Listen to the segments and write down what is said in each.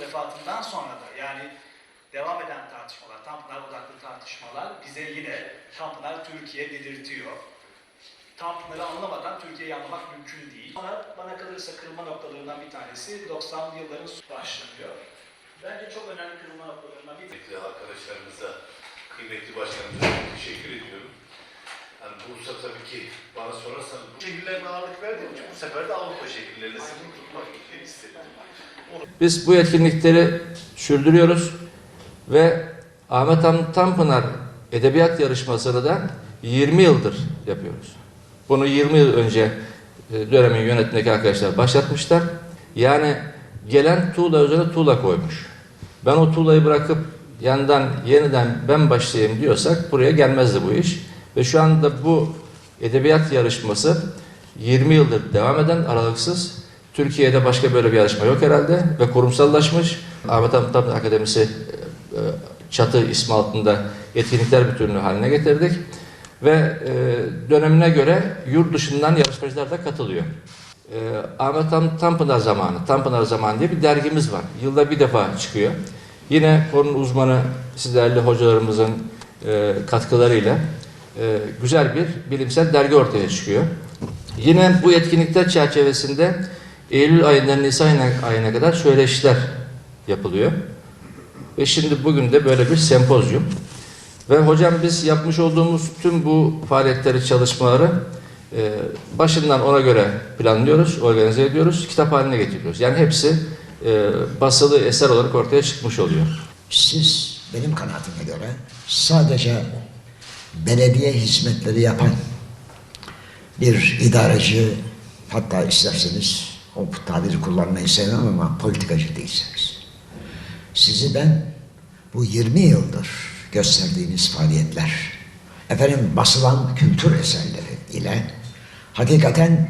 vefatından sonra da yani devam eden tartışmalar, Tanpınar odaklı tartışmalar bize yine Tanpınar Türkiye dedirtiyor. Tanpınar'ı anlamadan Türkiye'yi anlamak mümkün değil. Bana, bana kalırsa kırılma noktalarından bir tanesi 90'lı yılların başlanıyor. Bence çok önemli kırılma noktalarından bir Kıymetli arkadaşlarımıza, kıymetli başkanımıza teşekkür ediyorum. Yani Bursa tabii ki bana sorarsanız bu şehirlerine ağırlık verdiğim için bu sefer de Avrupa şehirlerine sınır tutmak istedim. Biz bu etkinlikleri sürdürüyoruz ve Ahmet Ham Tanpınar Edebiyat Yarışması'nı da 20 yıldır yapıyoruz. Bunu 20 yıl önce e, dönemin yönetimindeki arkadaşlar başlatmışlar. Yani gelen tuğla üzerine tuğla koymuş. Ben o tuğlayı bırakıp yandan yeniden ben başlayayım diyorsak buraya gelmezdi bu iş. Ve şu anda bu edebiyat yarışması 20 yıldır devam eden aralıksız. Türkiye'de başka böyle bir yarışma yok herhalde ve kurumsallaşmış. Ahmet Hamit Akademisi e, e, çatı ismi altında etkinlikler bütünlüğü haline getirdik. Ve e, dönemine göre yurt dışından yarışmacılar da katılıyor. E, Ahmet Hamit Tanpınar Zamanı, Tanpınar Zamanı diye bir dergimiz var. Yılda bir defa çıkıyor. Yine konunun uzmanı sizlerle hocalarımızın e, katkılarıyla e, güzel bir bilimsel dergi ortaya çıkıyor. Yine bu etkinlikler çerçevesinde Eylül ayından Nisan ayına kadar söyleşiler yapılıyor. Ve şimdi bugün de böyle bir sempozyum. Ve hocam biz yapmış olduğumuz tüm bu faaliyetleri, çalışmaları e, başından ona göre planlıyoruz, organize ediyoruz, kitap haline getiriyoruz. Yani hepsi e, basılı eser olarak ortaya çıkmış oluyor. Siz benim kanaatime göre sadece belediye hizmetleri yapan bir idareci hatta isterseniz o tabiri kullanmayı sevmem ama politikacı değilsiniz. Sizi ben bu 20 yıldır gösterdiğiniz faaliyetler, efendim basılan kültür eserleri ile hakikaten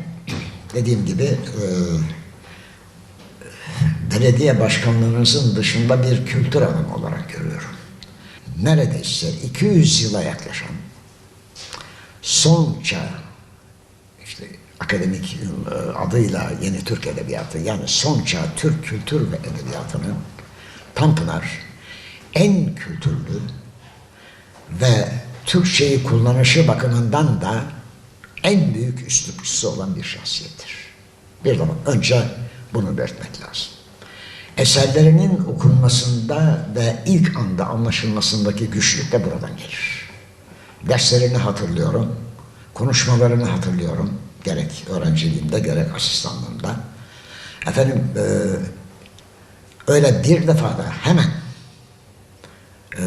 dediğim gibi e, belediye başkanlığınızın dışında bir kültür alanı olarak görüyorum. Neredeyse 200 yıla yaklaşan son çağ işte akademik e, adıyla yeni Türk Edebiyatı yani son çağ Türk kültür ve edebiyatının Tanpınar en kültürlü ve Türkçeyi kullanışı bakımından da en büyük üslupçusu olan bir şahsiyettir. Bir zaman önce bunu belirtmek lazım. Eserlerinin okunmasında ve ilk anda anlaşılmasındaki güçlük de buradan gelir. Derslerini hatırlıyorum, konuşmalarını hatırlıyorum. Gerek öğrenciliğimde gerek asistanlığımda. Efendim e, öyle bir defa da hemen e,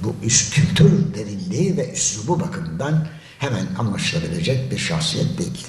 bu üst kültür derinliği ve üslubu bakımından hemen anlaşılabilecek bir şahsiyet değil.